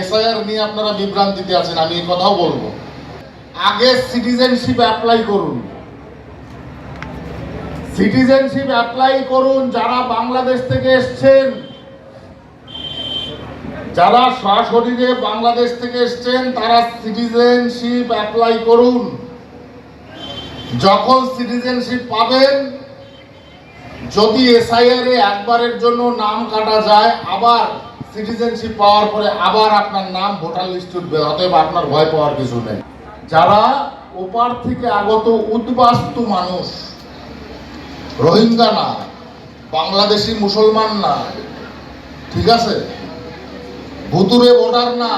SIR নিয়ে আপনারা বিভ্রান্তিতে আছেন, আমি এই কথাও বলব। আগে সিটিজেনশিপ অ্যাপ্লাই করুন। সিটিজেনশিপ অ্যাপ্লাই করুন, যারা বাংলাদেশ থেকে এসছেন, যারা সরাসরিরে বাংলাদেশ থেকে এসছেন, তারা সিটিজেনশিপ অ্যাপ্লাই করুন। যখন সিটিজেনশিপ পাবেন, যদি এসআইআর এ একবারের জন্য নাম কাটা যায়, আবার সিটিজেনশিপ পাওয়ার পরে আবার আপনার নাম ভোটার লিস্ট উঠবে, অতএব আপনার ভয় পাওয়ার কিছু নেই। যারা ওপার থেকে আগত উদ্বাস্তু মানুষ, রোহিঙ্গা না, বাংলাদেশি মুসলমান না, ঠিক আছে? ভুতুরে ভোটার না,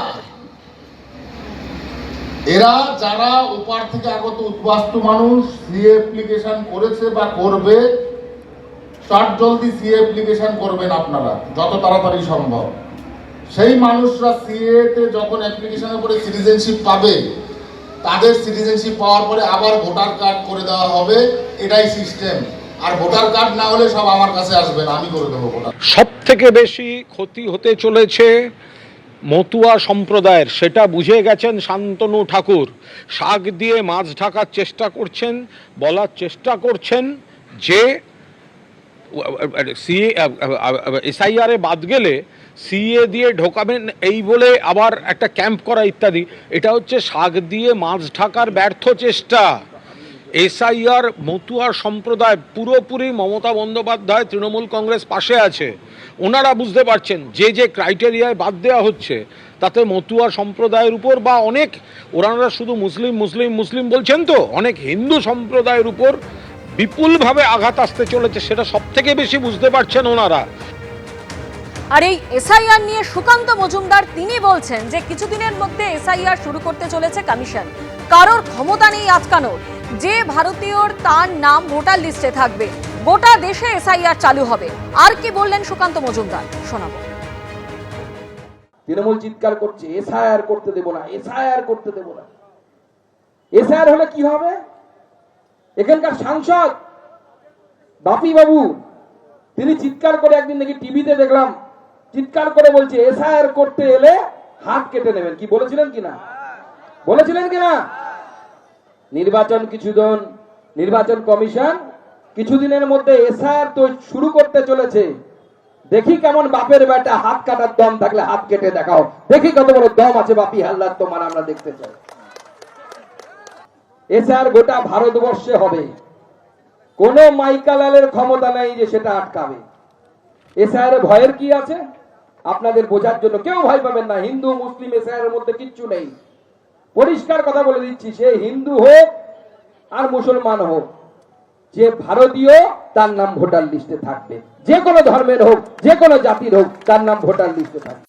এরা যারা ওপার থেকে আগত উদ্বাস্তু মানুষ সিএ অ্যাপ্লিকেশন করেছে বা করবে তার জলদি সিএ অ্যাপ্লিকেশন করবেন আপনারা, যত তাড়াতাড়ি সম্ভব। সেই মানুষরা সিএ তে যখন অ্যাপ্লিকেশনের করে সিটিজেনশিপ পাবে, তাদের সিটিজেনশিপ পাওয়ার পরে আবার ভোটার কার্ড করে দেওয়া হবে, এটাই সিস্টেম আর ভোটার কার্ড না হলে সব আমার কাছে আসবেন আমি করে দেবো ভোটার সব থেকে বেশি ক্ষতি হতে চলেছে মতুয়া সম্প্রদায়ের, সেটা বুঝে গেছেন শান্তনু ঠাকুর। শাক দিয়ে মাছ ঢাকার চেষ্টা করছেন, বলার চেষ্টা করছেন যে সিএ এসআইআরে বাদ গেলে সিএ দিয়ে ঢোকাবেন এই বলে আবার একটা ক্যাম্প করা ইত্যাদি। এটা হচ্ছে শাক দিয়ে মাছ ঢাকার ব্যর্থ চেষ্টা। এসআইআর মতুয়া সম্প্রদায় পুরোপুরি মমতা বন্দ্যোপাধ্যায় তৃণমূল কংগ্রেস পাশে আছে। ওনারা বুঝতে পারছেন যে যে ক্রাইটেরিয়ায় বাদ দেওয়া হচ্ছে, তাতে মতুয়া সম্প্রদায়ের উপর বা অনেক, ওনারা শুধু মুসলিম মুসলিম মুসলিম বলছেন তো, অনেক হিন্দু সম্প্রদায়ের উপর বিপুলভাবে আঘাত আসতে চলেছে সেটা সব থেকে বেশি বুঝতে পারছেন ওনারা। আর এই এসআইআর নিয়ে সুকান্ত মজুমদার তিনি বলছেন যে কিছুদিনের মধ্যে এসআইআর শুরু করতে চলেছে কমিশন। কারোর ক্ষমতা নেই আটকানোর। যে ভারতীয়র তার নাম ভোটার লিস্টে থাকবে। গোটা দেশে এসআইআর চালু হবে। আর কি বললেন সুকান্ত মজুমদার? শোনাবো। তৃণমূল চিৎকার করছে এসআইআর করতে দেব না এসআইআর করতে দেব না। এসআইআর হলে কি হবে? এখানকার সাংসদ বাপি বাবু তিনি চিৎকার করে একদিন নাকি টিভিতে দেখলাম, চিৎকার করে বলছে, এসআইআর করতে এলে হাত কেটে নেবেন। কি বলেছিলেন কিনা বলেছিলেন কিনা নির্বাচন কিছুদিন নির্বাচন কমিশন কিছুদিনের মধ্যে এসআইআর তো শুরু করতে চলেছে। দেখি কেমন বাপের বেটা হাত কাটার দম থাকলে হাত কেটে দেখাও। দেখি কত বড় দম আছে বাপি হাল্লার তোমার আমরা দেখতে চাই। এসআর গোটা ভারতবর্ষে হবে। কোন মাইকালালের ক্ষমতা নেই যে সেটা আটকাবে। এসআর ভয়ের কি আছে? আপনাদের বোঝার জন্য কেউ ভয় পাবেন না। হিন্দু, মুসলিম এসআর মধ্যে কিচ্ছু নেই। পরিষ্কার কথা বলে দিচ্ছি, সে হিন্দু হোক আর মুসলমান হোক, যে ভারতীয়, তার নাম ভোটার লিস্টে থাকবে। যে কোনো ধর্মের হোক, যে কোনো জাতির হোক, তার নাম ভোটার লিস্টে থাকবে।